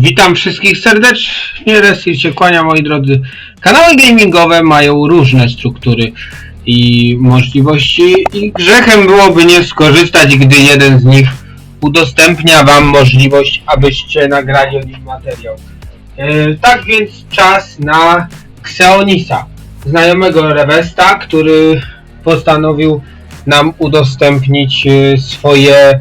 Witam wszystkich serdecznie, Resir się kłania moi drodzy. Kanały gamingowe mają różne struktury i możliwości i grzechem byłoby nie skorzystać, gdy jeden z nich udostępnia wam możliwość, abyście nagrali o nim materiał. E, tak więc czas na Xeonisa, znajomego Revesta, który postanowił nam udostępnić e, swoje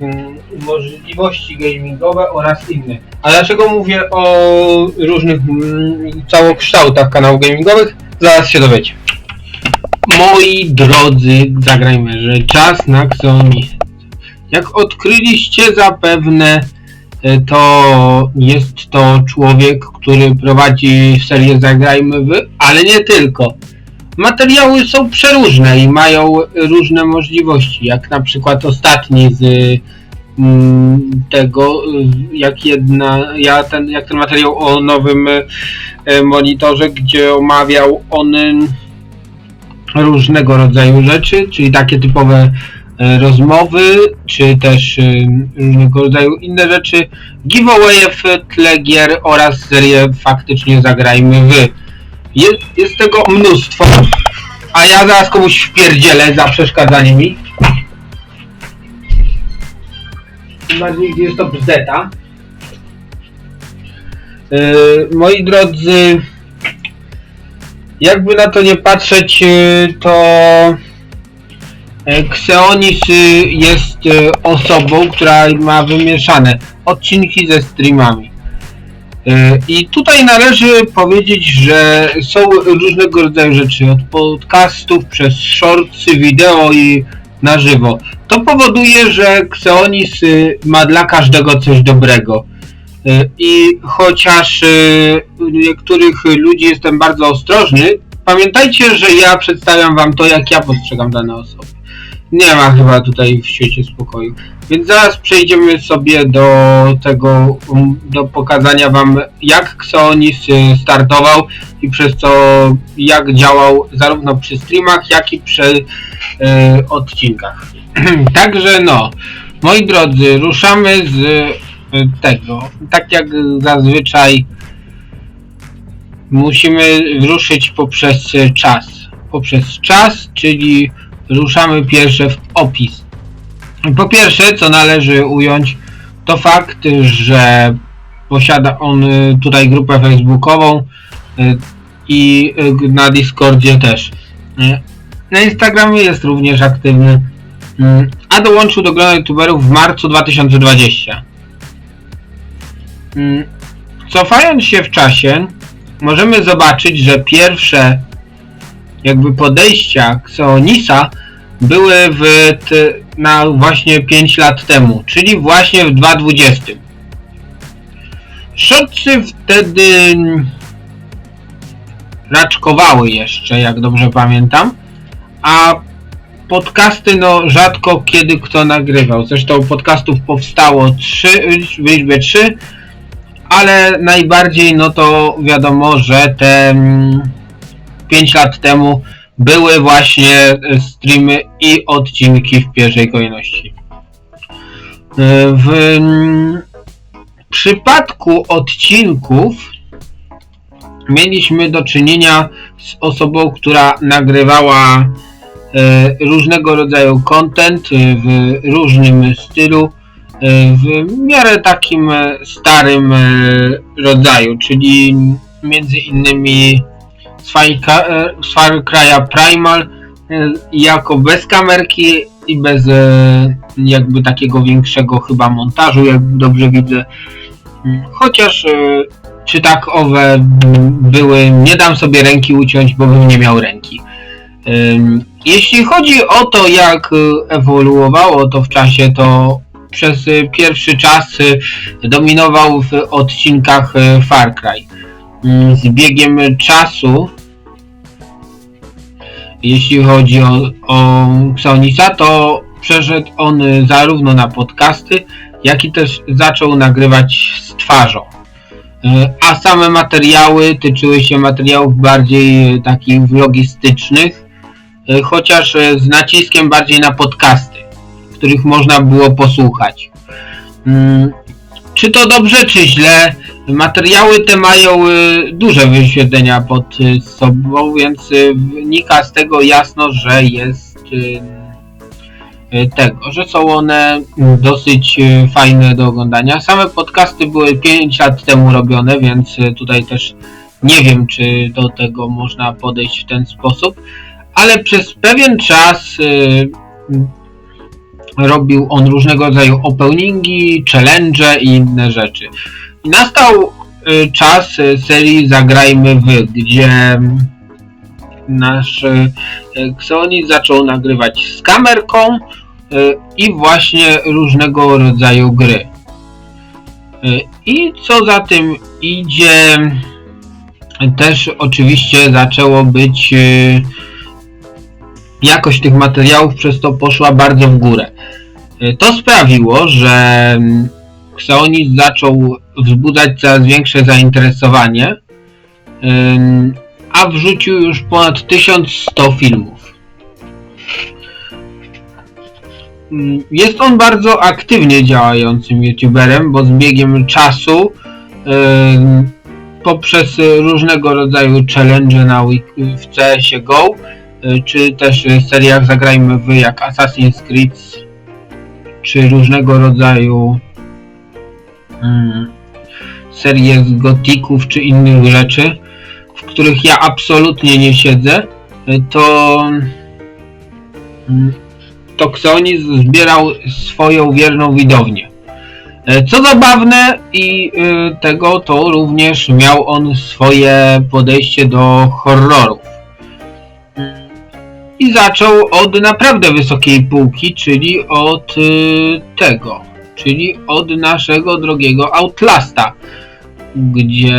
mm, możliwości gamingowe oraz inne. A dlaczego mówię o różnych mm, całokształtach kanałów gamingowych? Zaraz się dowiecie. Moi drodzy, zagrajmy, że czas na Xeonis. Jak odkryliście zapewne, e, to jest to człowiek, który prowadzi serię Zagrajmy Wy, ale nie tylko. Materiały są przeróżne i mają różne możliwości, jak na przykład ostatni z tego, y, jak jedna, ja ten, jak ten materiał o nowym y, y, monitorze, gdzie omawiał on różnego rodzaju rzeczy, czyli takie typowe rozmowy, czy też różnego rodzaju inne rzeczy, giveawaye w tle gier oraz serię faktycznie zagrajmy wy. Jest, jest tego mnóstwo, a ja zaraz komuś wpierdzielę za przeszkadzanie mi. Tym bardziej, gdzie jest to. Yy, moi drodzy, jakby na to nie patrzeć, yy, to yy, Xeonis yy, jest osobą, która ma wymieszane odcinki ze streamami. I tutaj należy powiedzieć, że są różnego rodzaju rzeczy, od podcastów przez shortsy, wideo i na żywo. To powoduje, że Xeonis y, ma dla każdego coś dobrego. Y, I chociaż y, niektórych ludzi jestem bardzo ostrożny, pamiętajcie, że ja przedstawiam wam to, jak ja postrzegam dane osoby. Nie ma chyba tutaj w świecie spokoju. Więc zaraz przejdziemy sobie do tego, um, do pokazania wam, jak Xeonis y, startował i przez co, jak działał zarówno przy streamach, jak i przy y, odcinkach. Także no, moi drodzy, ruszamy z y, tego. Tak jak zazwyczaj musimy ruszyć poprzez czas. Poprzez czas, czyli ruszamy pierwsze w opis. Po pierwsze, co należy ująć, to fakt, że posiada on y, tutaj grupę facebookową y, i y, na Discordzie też. Na Instagramie jest również aktywny, a dołączył do grona youtuberów w marcu 2020. Y, Cofając się w czasie, możemy zobaczyć, że pierwsze jakby podejścia Xeonisa były w na właśnie 5 lat temu, czyli właśnie w 2020. Shortsy wtedy raczkowały jeszcze, jak dobrze pamiętam, a podcasty no rzadko kiedy kto nagrywał. Zresztą podcastów powstało 3, w liczbie 3, ale najbardziej no to wiadomo, że te 5 lat temu były właśnie e, streamy i odcinki w pierwszej kolejności. E, W mm, przypadku odcinków mieliśmy do czynienia z osobą, która nagrywała e, różnego rodzaju content w różnym stylu, w miarę takim starym rodzaju, czyli między innymi E, Far Cry'a Primal e, jako bez kamerki i bez e, jakby takiego większego chyba montażu, jak dobrze widzę. Mm, Chociaż czy tak owe były, nie dam sobie ręki uciąć, bo bym nie miał ręki. Jeśli chodzi o to, jak ewoluowało to w czasie, to przez pierwszy czas e, dominował w odcinkach e, Far Cry. Mm, Z biegiem czasu, jeśli chodzi o, o Xonisa, to przeszedł on zarówno na podcasty, jak i też zaczął nagrywać z twarzą. E, A same materiały tyczyły się materiałów bardziej e, takich vlogistycznych, e, chociaż z naciskiem bardziej na podcasty, których można było posłuchać. Mm, czy to dobrze, czy źle? Materiały te mają y, duże wyświetlenia pod y, sobą, więc y, wynika z tego jasno, że jest tego, że są one dosyć fajne do oglądania. Same podcasty były 5 lat temu robione, więc tutaj też nie wiem, czy do tego można podejść w ten sposób, ale przez pewien czas robił on różnego rodzaju openingi, challenge i inne rzeczy. I nastał y, czas serii Zagrajmy w, gdzie nasz y, Xoni zaczął nagrywać z kamerką y, i właśnie różnego rodzaju gry. Y, I co za tym idzie, też oczywiście zaczęło być jakość tych materiałów przez to poszła bardzo w górę. To sprawiło, że mm, Xeonis zaczął wzbudzać coraz większe zainteresowanie, a wrzucił już ponad 1100 filmów. Jest on bardzo aktywnie działającym youtuberem, bo z biegiem czasu poprzez różnego rodzaju challenge na w CS GO y, czy też w seriach Zagrajmy w jak Assassin's Creed czy różnego rodzaju serie z gotików czy innych rzeczy, w których ja absolutnie nie siedzę, to mm, to Xeonis zbierał swoją wierną widownię. Y, Co zabawne i y, tego to również miał on swoje podejście do horrorów. I zaczął od naprawdę wysokiej półki, czyli od y, tego, czyli od naszego drogiego Outlasta, gdzie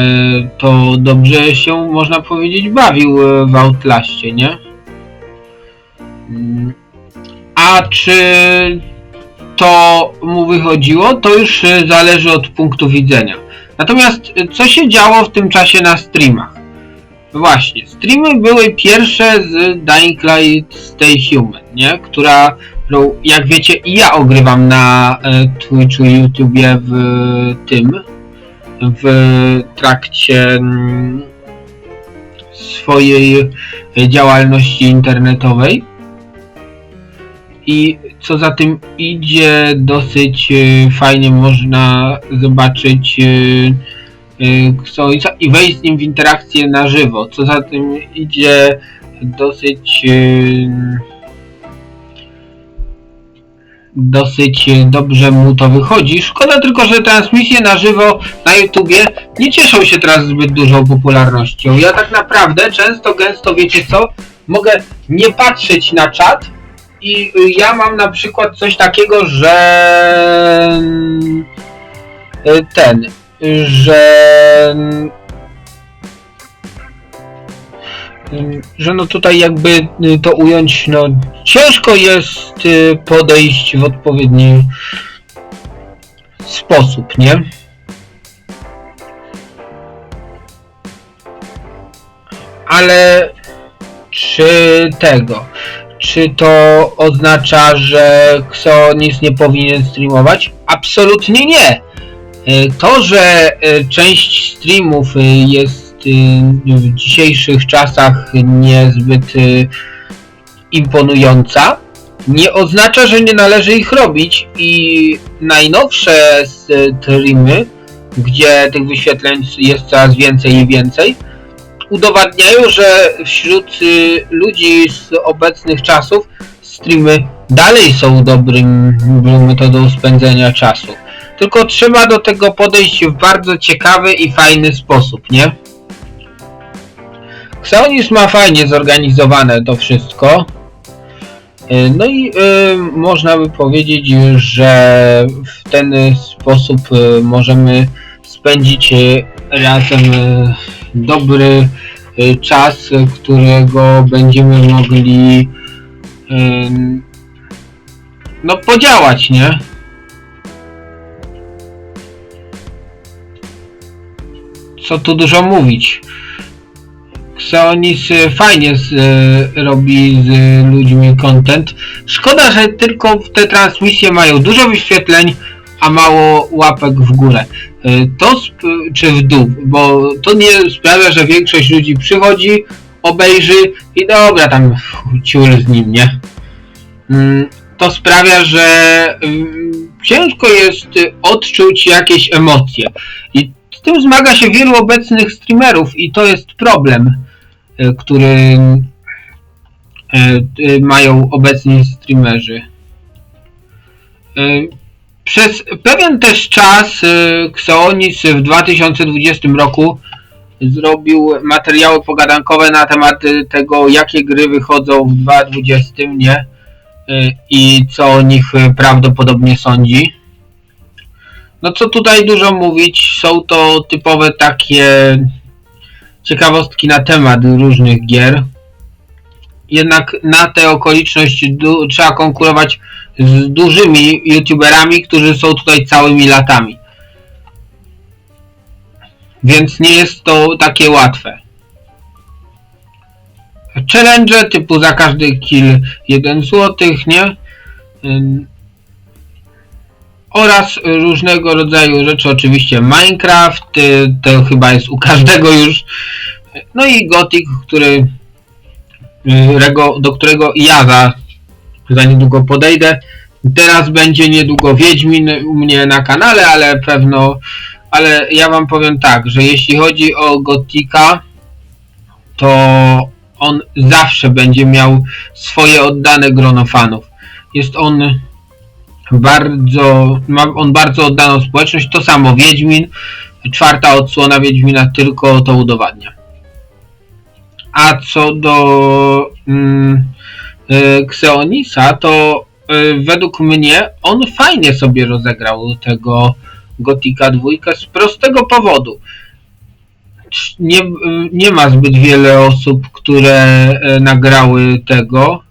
to dobrze się, można powiedzieć, bawił y, w Outlaście, nie? Mm, A czy to mu wychodziło, to już y, zależy od punktu widzenia. Natomiast y, co się działo w tym czasie na streamach? Właśnie, streamy były pierwsze z Dying Light Stay Human, nie? Która, jak wiecie, i ja ogrywam na e, Twitchu i YouTubie w tym, w trakcie mm, swojej działalności internetowej. I co za tym idzie, dosyć e, fajnie można zobaczyć y, Ksojca i wejść z nim w interakcję na żywo. Co za tym idzie dosyć y, dosyć dobrze mu to wychodzi. Szkoda tylko, że transmisje na żywo na YouTubie nie cieszą się teraz zbyt dużą popularnością. Ja tak naprawdę często, gęsto, wiecie co, mogę nie patrzeć na czat i y, ja mam na przykład coś takiego, że y, ten, że że no tutaj jakby y, to ująć, no ciężko jest y, podejść w odpowiedni sposób, nie? Ale czy tego, czy to oznacza, że Xeonis nie powinien streamować? Absolutnie nie! Y, To, że część streamów jest w dzisiejszych czasach niezbyt y, imponująca, nie oznacza, że nie należy ich robić i najnowsze streamy, gdzie tych wyświetleń jest coraz więcej i więcej, udowadniają, że wśród y, ludzi z obecnych czasów streamy dalej są dobrym, dobrą metodą spędzenia czasu. Tylko trzeba do tego podejść w bardzo ciekawy i fajny sposób, nie? Xeonis ma fajnie zorganizowane to wszystko. Y, No i y, można by powiedzieć, że w ten sposób y, możemy spędzić y, razem y, dobry y, czas, y, którego będziemy mogli ym, no podziałać, nie? Co tu dużo mówić. Xeonis y, fajnie z, y, robi z y, ludźmi content. Szkoda, że tylko te transmisje mają dużo wyświetleń, a mało łapek w górę. To czy w dół, bo to nie sprawia, że większość ludzi przychodzi, obejrzy i dobra, tam ciul z nim, nie? Mm, To sprawia, że mm, ciężko jest odczuć jakieś emocje. I z tym zmaga się wielu obecnych streamerów i to jest problem, który y, y, mają obecni streamerzy. Przez pewien też czas Xeonis w 2020 roku zrobił materiały pogadankowe na temat tego, jakie gry wychodzą w 2020, nie? I co o nich prawdopodobnie sądzi. No co tutaj dużo mówić, są to typowe takie ciekawostki na temat różnych gier. Jednak na tę okoliczność trzeba konkurować z dużymi youtuberami, którzy są tutaj całymi latami. Więc nie jest to takie łatwe. Challenge typu za każdy kill 1 zł, nie? Oraz różnego rodzaju rzeczy, oczywiście Minecraft, y, to chyba jest u każdego już. No i Gothic, który, y, do którego ja za, za niedługo podejdę. Teraz będzie niedługo Wiedźmin u mnie na kanale, ale pewno, ale ja wam powiem tak, że jeśli chodzi o Gotika, to on zawsze będzie miał swoje oddane grono fanów. Jest on bardzo, ma on bardzo oddaną społeczność, to samo Wiedźmin, czwarta odsłona Wiedźmina tylko to udowadnia. A co do mm, y, Xeonisa, to y, według mnie on fajnie sobie rozegrał tego Gotika 2 z prostego powodu. Nie, nie ma zbyt wiele osób, które y, nagrały tego,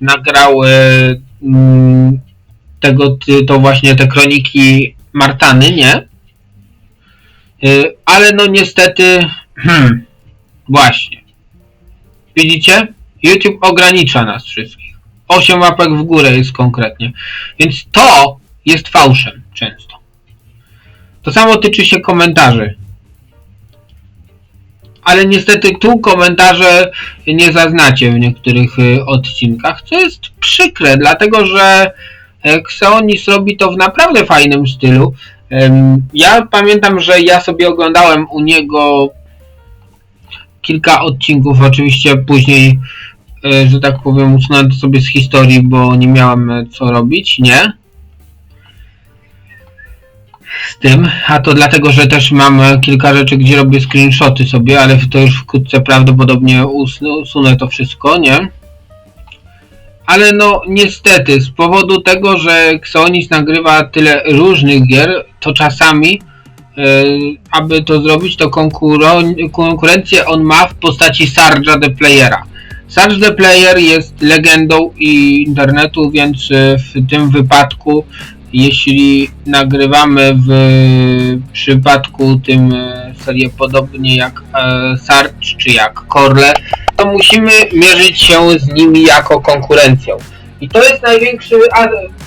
nagrały mm, tego, ty- to właśnie te kroniki Martany, nie? Y, Ale no niestety, hmm, właśnie. Widzicie? YouTube ogranicza nas wszystkich. 8 łapek w górę jest konkretnie. Więc to jest fałszem często. To samo tyczy się komentarzy. Ale niestety tu komentarze nie zaznacie w niektórych y, odcinkach, co jest przykre, dlatego że Xeonis robi to w naprawdę fajnym stylu. Ja pamiętam, że ja sobie oglądałem u niego kilka odcinków, oczywiście później, e, że tak powiem, usunąłem to sobie z historii, bo nie miałem e, co robić, nie? Z tym, a to dlatego, że też mam e, kilka rzeczy, gdzie robię screenshoty sobie, ale to już wkrótce prawdopodobnie usun- usunę to wszystko, nie? Ale no niestety, z powodu tego, że Xeonis nagrywa tyle różnych gier, to czasami, e, aby to zrobić, to konkurencję on ma w postaci Sarge'a the Playera. Sarge the Player jest legendą i internetu, więc e, w tym wypadku, jeśli nagrywamy w przypadku tym e, serię podobnie jak Sarge czy jak Corle, to musimy mierzyć się z nimi jako konkurencją. I to jest największy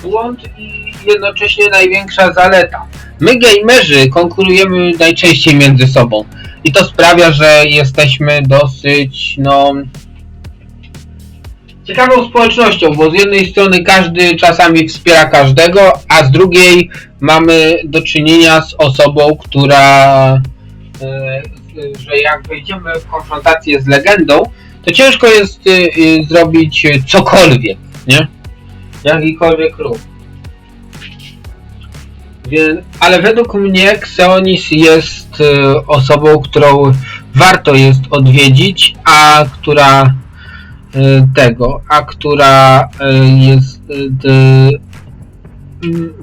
błąd i jednocześnie największa zaleta. My gamerzy konkurujemy najczęściej między sobą. I to sprawia, że jesteśmy dosyć, no... Ciekawą społecznością, bo z jednej strony każdy czasami wspiera każdego, a z drugiej mamy do czynienia z osobą, która, e, że jak wejdziemy w konfrontację z legendą, to ciężko jest y, y, zrobić y, cokolwiek, nie? Jakikolwiek ruch. Wie- Ale według mnie Xeonis jest osobą, którą warto jest odwiedzić, a która tego, a która jest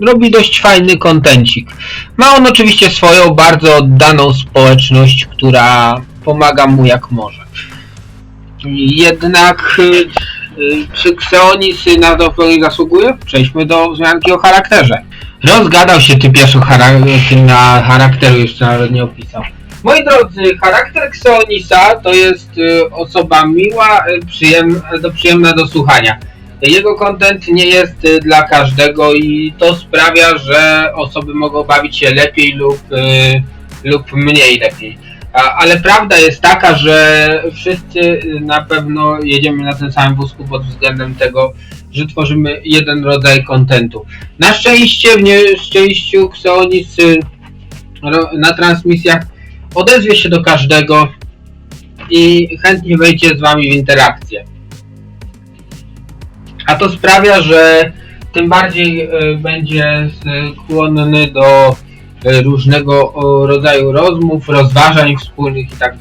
robi dość fajny kontencik. Ma on oczywiście swoją bardzo oddaną społeczność, która pomaga mu jak może. Jednak y, y, czy Xeonis na pełni zasługuje? Przejdźmy do wzmianki o charakterze. Rozgadał się chara- tym na charakteru, jeszcze nawet nie opisał. Moi drodzy, charakter Xeonisa to jest y, osoba miła, przyjemna do słuchania. Jego content nie jest dla każdego i to sprawia, że osoby mogą bawić się lepiej lub, lub mniej lepiej. Ale prawda jest taka, że wszyscy y, na pewno jedziemy na tym samym wózku pod względem tego, że tworzymy jeden rodzaj kontentu. Na szczęście, w nieszczęściu Xeonis y, na transmisjach odezwie się do każdego i chętnie wejdzie z wami w interakcję. A to sprawia, że tym bardziej y, będzie skłonny do różnego rodzaju rozmów, rozważań wspólnych i tak.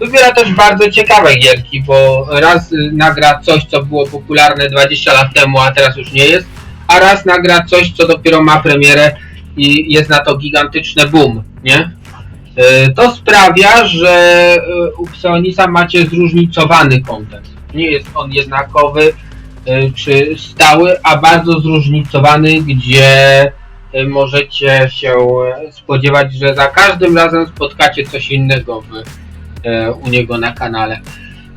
Wybiera też bardzo ciekawe gierki, bo raz y, nagra coś, co było popularne 20 lat temu, a teraz już nie jest, a raz nagra coś, co dopiero ma premierę i jest na to gigantyczne boom, nie? Y, To sprawia, że y, u Pseonisa macie zróżnicowany content. Nie jest on jednakowy czy stały, a bardzo zróżnicowany, gdzie możecie się y, spodziewać, że za każdym razem spotkacie coś innego w, y, u niego na kanale.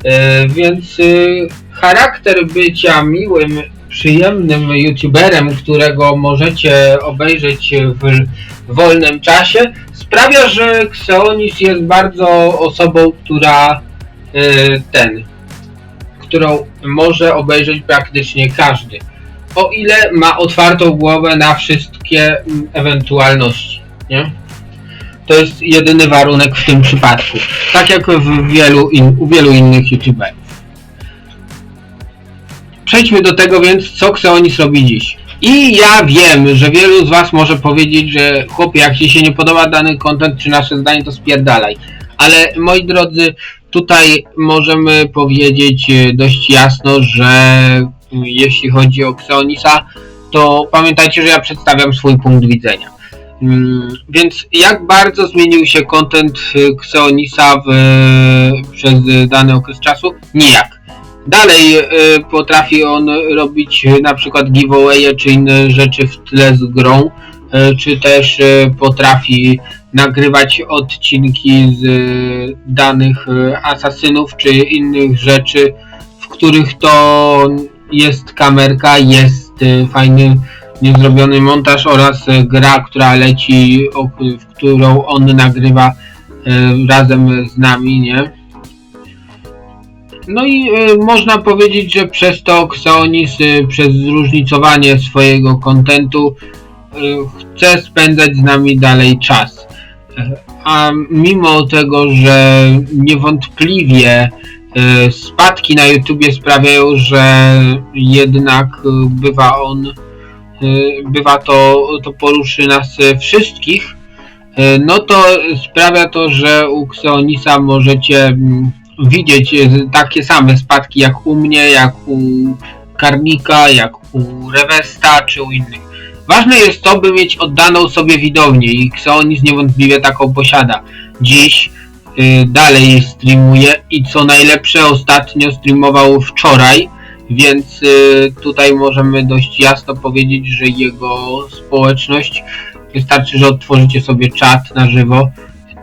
Y, Więc y, charakter bycia miłym, przyjemnym youtuberem, którego możecie obejrzeć w wolnym czasie, sprawia, że Xeonis jest bardzo osobą, która y, ten, którą może obejrzeć praktycznie każdy. O ile ma otwartą głowę na wszystkie mm, ewentualności, nie? To jest jedyny warunek w tym przypadku. Tak jak w wielu in, u wielu innych youtuberów. Przejdźmy do tego więc, co Xeonis robi dziś. I ja wiem, że wielu z was może powiedzieć, że chłopie, jak ci się nie podoba dany content czy nasze zdanie, to spierdalaj. Ale moi drodzy, tutaj możemy powiedzieć e, dość jasno, że jeśli chodzi o Xeonisa, to pamiętajcie, że ja przedstawiam swój punkt widzenia. Mm, Więc jak bardzo zmienił się content e, Xeonisa w, przez dany okres czasu? Nijak. Dalej y, potrafi on robić y, na przykład giveawaye czy inne rzeczy w tle z grą, y, czy też y, potrafi nagrywać odcinki z y, danych y, asasynów czy innych rzeczy, w których to jest kamerka, jest y, fajny niezrobiony montaż oraz y, gra, która leci, w którą on nagrywa y, razem z nami, nie? No i można powiedzieć, że przez to Xeonis, przez zróżnicowanie swojego kontentu chce spędzać z nami dalej czas. A mimo tego, że niewątpliwie spadki na YouTubie sprawiają, że jednak y, bywa on, y, bywa to, to poruszy nas wszystkich, no to sprawia to, że u Xeonisa możecie mm, widzieć e, takie same spadki jak u mnie, jak u Karnika, jak u Revesta czy u innych. Ważne jest to, by mieć oddaną sobie widownię i Xeonis niewątpliwie taką posiada. Dziś dalej streamuje i co najlepsze ostatnio streamował wczoraj, więc y, tutaj możemy dość jasno powiedzieć, że jego społeczność wystarczy, że otworzycie sobie czat na żywo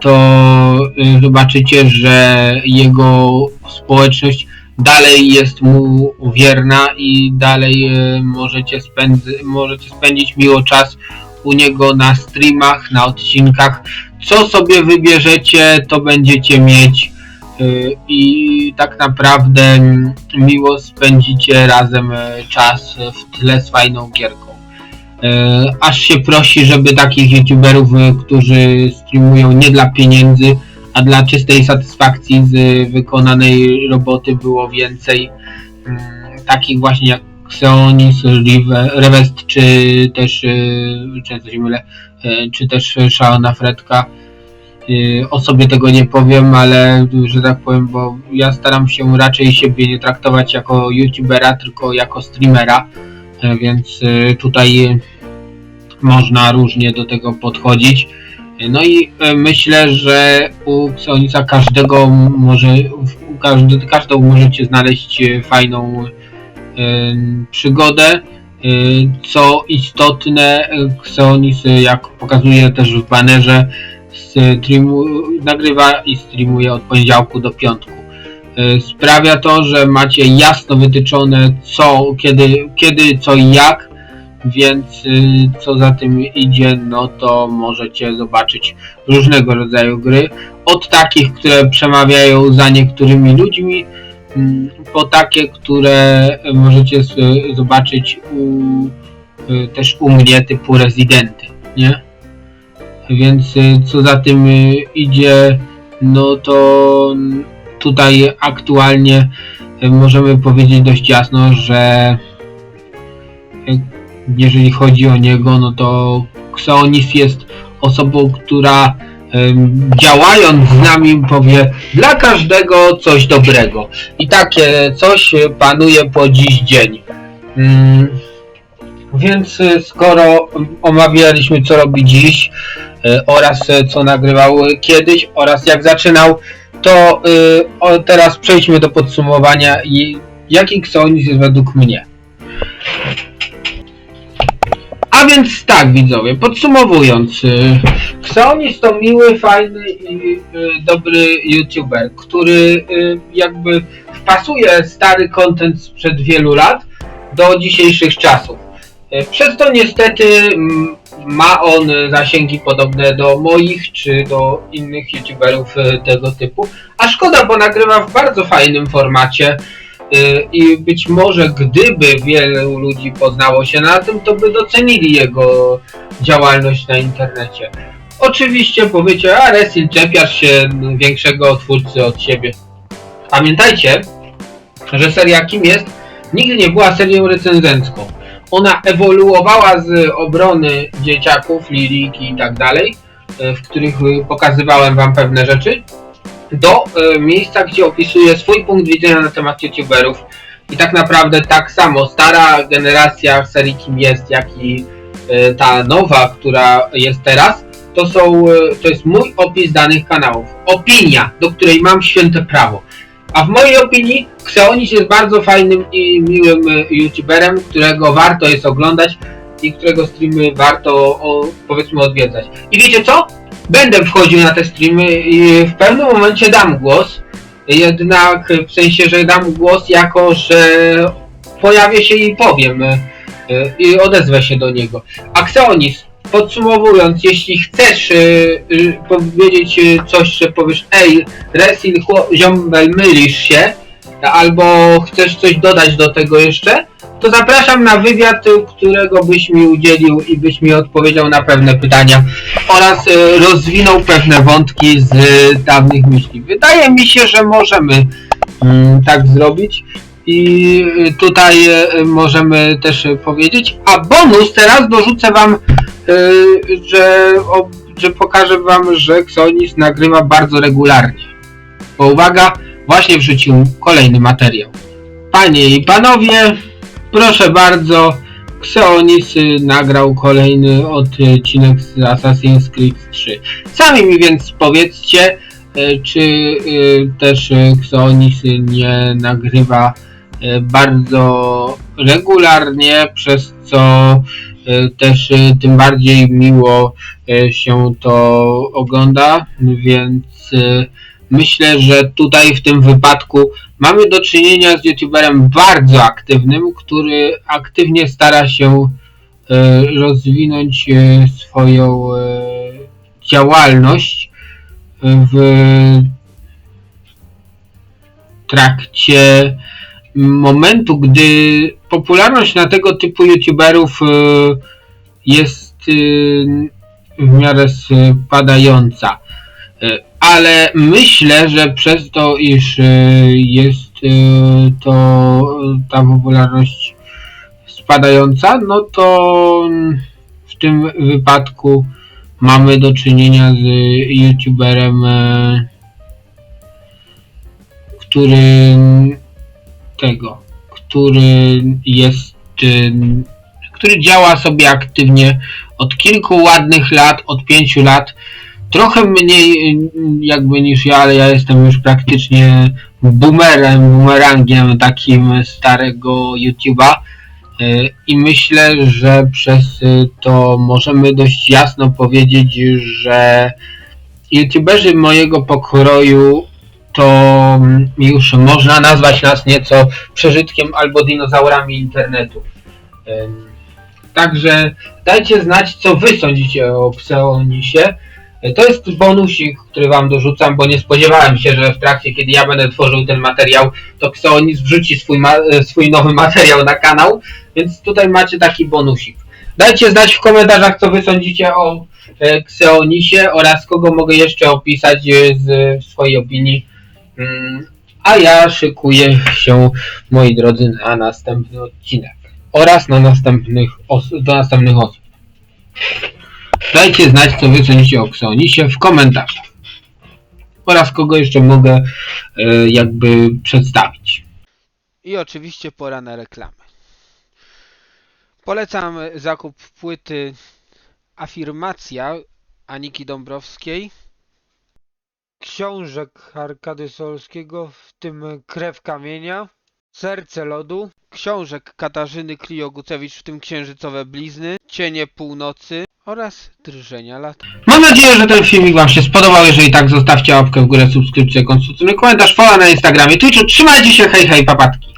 to y, zobaczycie, że jego społeczność dalej jest mu wierna i dalej y, możecie, możecie spędzić miło czas u niego na streamach, na odcinkach. Co sobie wybierzecie, to będziecie mieć y, i tak naprawdę miło spędzicie razem y, czas w tle z fajną gierką. E, aż się prosi, żeby takich youtuberów, którzy streamują nie dla pieniędzy, a dla czystej satysfakcji z wykonanej roboty było więcej. Mm, Takich właśnie jak Xeonis, Revest, czy też, często się mylę, czy też Szalona Fredka. E, O sobie tego nie powiem, ale że tak powiem, bo ja staram się raczej siebie nie traktować jako youtubera, tylko jako streamera. E, więc e, tutaj można różnie do tego podchodzić. E, No i e, myślę, że u Xeonisa każdego może, każdy, każdą możecie znaleźć e, fajną e, przygodę. E, Co istotne, e, Xeonis, e, jak pokazuje też w banerze, streamu, nagrywa i streamuje od poniedziałku do piątku. Sprawia to, że macie jasno wytyczone co, kiedy, kiedy co i jak, więc y, co za tym idzie, no to możecie zobaczyć różnego rodzaju gry. Od takich, które przemawiają za niektórymi ludźmi, po takie, które możecie s- zobaczyć u, y, też u mnie typu rezydenty, nie? Więc co za tym idzie, no to mm, tutaj aktualnie możemy powiedzieć dość jasno, że jeżeli chodzi o niego, no to Xeonis jest osobą, która działając z nami powie dla każdego coś dobrego. I takie coś y, panuje po dziś dzień. Mm, Więc y, skoro omawialiśmy co robi dziś y, oraz co nagrywał kiedyś oraz jak zaczynał, to teraz przejdźmy do podsumowania i jaki Xeonis jest według mnie. A więc tak widzowie, podsumowując, y, Xeonis to miły, fajny i y, dobry youtuber, który y, jakby wpasuje stary content sprzed wielu lat do dzisiejszych czasów. Przez to niestety ma on zasięgi podobne do moich czy do innych youtuberów tego typu, a szkoda, bo nagrywa w bardzo fajnym formacie i być może gdyby wielu ludzi poznało się na tym, to by docenili jego działalność na internecie. Oczywiście powiecie, a Resil czepiasz się większego twórcy od siebie. Pamiętajcie, że seria Kim jest nigdy nie była serią recenzencką. Ona ewoluowała z obrony dzieciaków, liriki i tak dalej, e, w których e, pokazywałem wam pewne rzeczy, do e, miejsca, gdzie opisuję swój punkt widzenia na temat youtuberów. I tak naprawdę tak samo stara generacja serii Kim jest, jak i e, ta nowa, która jest teraz, to są, e, to jest mój opis danych kanałów. Opinia, do której mam święte prawo. A w mojej opinii Xeonis jest bardzo fajnym i miłym youtuberem, którego warto jest oglądać i którego streamy warto o, powiedzmy odwiedzać. I wiecie co? Będę wchodził na te streamy i w pewnym momencie dam głos. Jednak w sensie, że dam głos jako, że pojawię się i powiem e, i odezwę się do niego. Axeonis, podsumowując, jeśli chcesz e, e, powiedzieć coś, że powiesz ej, Resil, ziombel, mylisz się, albo chcesz coś dodać do tego jeszcze, to zapraszam na wywiad, e, którego byś mi udzielił i byś mi odpowiedział na pewne pytania oraz e, rozwinął pewne wątki z e, dawnych myśli. Wydaje mi się, że możemy mm, tak zrobić i tutaj możemy też powiedzieć, a bonus teraz dorzucę wam, że, że pokażę wam, że Xeonis nagrywa bardzo regularnie. Bo uwaga, właśnie wrzucił kolejny materiał. Panie i panowie, proszę bardzo, Xeonis nagrał kolejny odcinek z Assassin's Creed 3. Sami mi więc powiedzcie, y, czy y, też Xeonis nie nagrywa y, bardzo regularnie, przez co też tym bardziej miło się to ogląda, więc myślę, że tutaj w tym wypadku mamy do czynienia z youtuberem bardzo aktywnym, który aktywnie stara się e, rozwinąć e, swoją e, działalność w trakcie momentu, gdy popularność na tego typu youtuberów jest w miarę spadająca. Ale myślę, że przez to, iż e, jest e, to ta popularność spadająca, no to w tym wypadku mamy do czynienia z youtuberem, e, który tego, który jest, który działa sobie aktywnie od kilku ładnych lat, od pięciu lat, trochę mniej jakby niż ja, ale ja jestem już praktycznie boomerem, boomerangiem takim starego YouTube'a Y, i myślę, że przez to możemy dość jasno powiedzieć, że YouTuberzy mojego pokroju to już można nazwać nas nieco przeżytkiem albo dinozaurami internetu. Em, Także dajcie znać, co wy sądzicie o Pseonisie. To jest bonusik, który wam dorzucam, bo nie spodziewałem się, że w trakcie, kiedy ja będę tworzył ten materiał, to Pseonis wrzuci swój, e, swój nowy materiał na kanał, więc tutaj macie taki bonusik. Dajcie znać w komentarzach, co wy sądzicie o Xeonisie oraz kogo mogę jeszcze opisać e, z swojej opinii. Mm, A ja szykuję się, moi drodzy, na następny odcinek oraz na następnych do następnych osób. Dajcie znać, co wy sądzicie o Xeonisie w komentarzach. Oraz kogo jeszcze mogę e, jakby przedstawić. I oczywiście pora na reklamy. Polecam zakup płyty Afirmacja Aniki Dąbrowskiej. Książek Arkady Solskiego, w tym Krew Kamienia, Serce Lodu, książek Katarzyny Klijogucewicz, w tym Księżycowe Blizny, Cienie Północy oraz Drżenia Lat. Mam nadzieję, że ten filmik wam się spodobał. Jeżeli tak, zostawcie łapkę w górę, subskrypcję, konsultujmy komentarz, follow na Instagramie, Twitchu. Trzymajcie się, hej, hej, papatki.